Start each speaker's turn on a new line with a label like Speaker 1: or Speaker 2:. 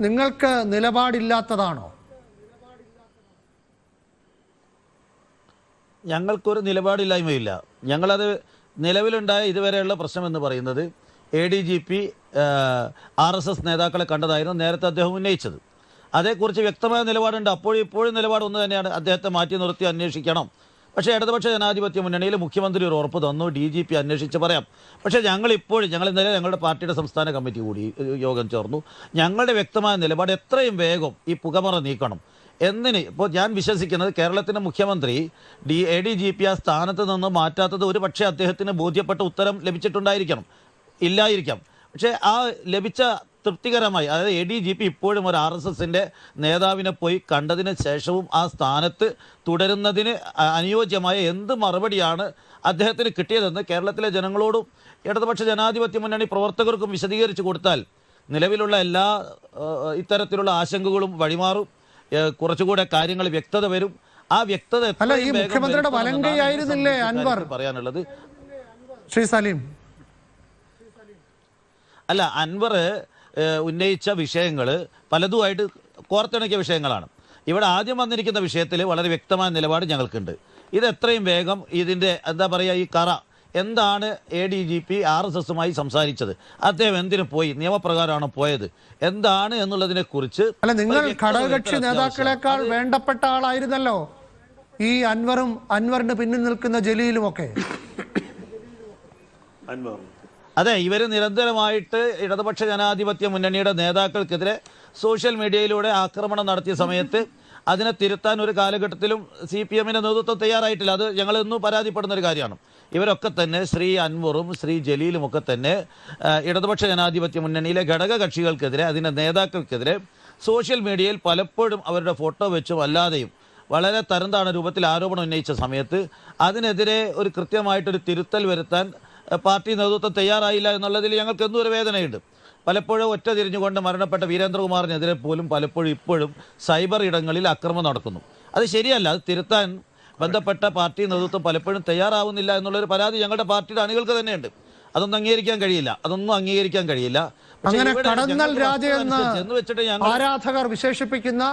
Speaker 1: നിങ്ങൾക്ക് നിലപാടില്ലാത്തതാണോ?
Speaker 2: ഞങ്ങൾക്കൊരു നിലപാടില്ലായ്മയില്ല. ഞങ്ങളത് നിലവിലുണ്ടായ ഇതുവരെയുള്ള പ്രശ്നം എന്ന് പറയുന്നത് A D G P R S S നേതാക്കളെ കണ്ടതായിരുന്നു നേരത്തെ അദ്ദേഹം ഉന്നയിച്ചത്. അതേക്കുറിച്ച് വ്യക്തമായ നിലപാടുണ്ട്. അപ്പോഴും ഇപ്പോഴും നിലപാട് ഒന്ന് തന്നെയാണ്. അദ്ദേഹത്തെ മാറ്റി നിർത്തി അന്വേഷിക്കണം. പക്ഷേ ഇടതുപക്ഷ ജനാധിപത്യ മുന്നണിയിൽ മുഖ്യമന്ത്രി ഒരു ഉറപ്പ് തന്നു. ഡി ജി പി അന്വേഷിച്ച് പറയാം. പക്ഷേ ഞങ്ങൾ ഇപ്പോഴും ഞങ്ങൾ ഇന്നലെ ഞങ്ങളുടെ പാർട്ടിയുടെ സംസ്ഥാന കമ്മിറ്റി കൂടി യോഗം ചേർന്നു. ഞങ്ങളുടെ വ്യക്തമായ നിലപാട് എത്രയും വേഗം ഈ പുകമറ നീക്കണം. എന്തിന്? ഇപ്പോൾ ഞാൻ വിശ്വസിക്കുന്നത് കേരളത്തിന്റെ മുഖ്യമന്ത്രി D A D G P ആ സ്ഥാനത്ത് നിന്ന് മാറ്റാത്തത് ഒരു പക്ഷേ അദ്ദേഹത്തിന് ബോധ്യപ്പെട്ട ഉത്തരം ലഭിച്ചിട്ടുണ്ടായിരിക്കണം. ഇല്ലായിരിക്കാം. പക്ഷേ ആ ലഭിച്ച തൃപ്തികരമായി. അതായത് എ ഡി ജി പി ഇപ്പോഴും ഒരു ആർ എസ് എസിന്റെ നേതാവിനെ പോയി കണ്ടതിന് ശേഷവും ആ സ്ഥാനത്ത് തുടരുന്നതിന് അനുയോജ്യമായ എന്ത് മറുപടിയാണ് അദ്ദേഹത്തിന് കിട്ടിയതെന്ന് കേരളത്തിലെ ജനങ്ങളോടും ഇടതുപക്ഷ ജനാധിപത്യ മുന്നണി പ്രവർത്തകർക്കും വിശദീകരിച്ചു കൊടുത്താൽ നിലവിലുള്ള എല്ലാ ഇത്തരത്തിലുള്ള ആശങ്കകളും വഴിമാറും. കുറച്ചുകൂടെ കാര്യങ്ങൾ വ്യക്തത വരും. ആ വ്യക്തത
Speaker 1: അല്ല, ഈ മുഖ്യമന്ത്രിയുടെ വലങ്കയായിരുന്നില്ലേ അൻവർ?
Speaker 2: പറയാനുള്ളത്.
Speaker 1: ശ്രീ സലീം.
Speaker 2: അല്ല അൻവർ ഉന്നയിച്ച വിഷയങ്ങൾ പലതുമായിട്ട് കോർത്തിണക്കിയ വിഷയങ്ങളാണ്. ഇവിടെ ആദ്യം വന്നിരിക്കുന്ന വിഷയത്തിൽ വളരെ വ്യക്തമായ നിലപാട് ഞങ്ങൾക്കുണ്ട്. ഇത് എത്രയും വേഗം ഇതിന്റെ എന്താ പറയുക ഈ കറ എന്താണ് A D G P R S എസുമായി സംസാരിച്ചത്? അദ്ദേഹം എന്തിനു പോയി? നിയമപ്രകാരമാണ് പോയത്? എന്താണ് എന്നുള്ളതിനെ കുറിച്ച്
Speaker 1: അല്ല നിങ്ങൾ ഘടകകക്ഷി നേതാക്കളെക്കാൾ. വേണ്ടപ്പെട്ട ആളായിരുന്നല്ലോ ഈ അൻവറും അൻവറിന് പിന്നിൽ നിൽക്കുന്ന ജലീലും ഒക്കെ
Speaker 2: അതെ ഇവർ നിരന്തരമായിട്ട് ഇടതുപക്ഷ ജനാധിപത്യ മുന്നണിയുടെ നേതാക്കൾക്കെതിരെ സോഷ്യൽ മീഡിയയിലൂടെ ആക്രമണം നടത്തിയ സമയത്ത് അതിനെ തിരുത്താൻ ഒരു കാലഘട്ടത്തിലും സി പി എമ്മിന്റെ നേതൃത്വം തയ്യാറായിട്ടില്ല. അത് ഞങ്ങൾ ഇന്നും പരാതിപ്പെടുന്ന ഒരു കാര്യമാണ്. ഇവരൊക്കെ തന്നെ ശ്രീ അൻവറും ശ്രീ ജലീലും ഒക്കെ തന്നെ ഇടതുപക്ഷ ജനാധിപത്യ മുന്നണിയിലെ ഘടക കക്ഷികൾക്കെതിരെ അതിന്റെ നേതാക്കൾക്കെതിരെ സോഷ്യൽ മീഡിയയിൽ പലപ്പോഴും അവരുടെ ഫോട്ടോ വെച്ചും അല്ലാതെയും വളരെ തരംതാണ രൂപത്തിൽ ആരോപണം ഉന്നയിച്ച സമയത്ത് അതിനെതിരെ ഒരു കൃത്യമായിട്ടൊരു തിരുത്തൽ വരുത്താൻ പാർട്ടി നേതൃത്വം തയ്യാറായില്ല എന്നുള്ളതിൽ ഞങ്ങൾക്ക് എന്തൊരു വേദനയുണ്ട്? പലപ്പോഴും ഒറ്റ തിരിഞ്ഞുകൊണ്ട് മരണപ്പെട്ട വീരേന്ദ്രകുമാറിനെതിരെ പോലും പലപ്പോഴും ഇപ്പോഴും സൈബർ ഇടങ്ങളിൽ അക്രമം നടക്കുന്നു. അത് ശരിയല്ല അത് തിരുത്താൻ ബന്ധപ്പെട്ട പാർട്ടി നേതൃത്വം പലപ്പോഴും തയ്യാറാവുന്നില്ല എന്നുള്ളൊരു പരാതി ഞങ്ങളുടെ പാർട്ടിയുടെ അണികൾക്ക് തന്നെയുണ്ട്. അതൊന്നും അംഗീകരിക്കാൻ കഴിയില്ല അതൊന്നും അംഗീകരിക്കാൻ കഴിയില്ല.
Speaker 1: അങ്ങനെ കടന്നൽ രാജ എന്ന്
Speaker 2: വെച്ചിട്ട്
Speaker 1: ആരാധകർ വിശേഷിപ്പിക്കുന്ന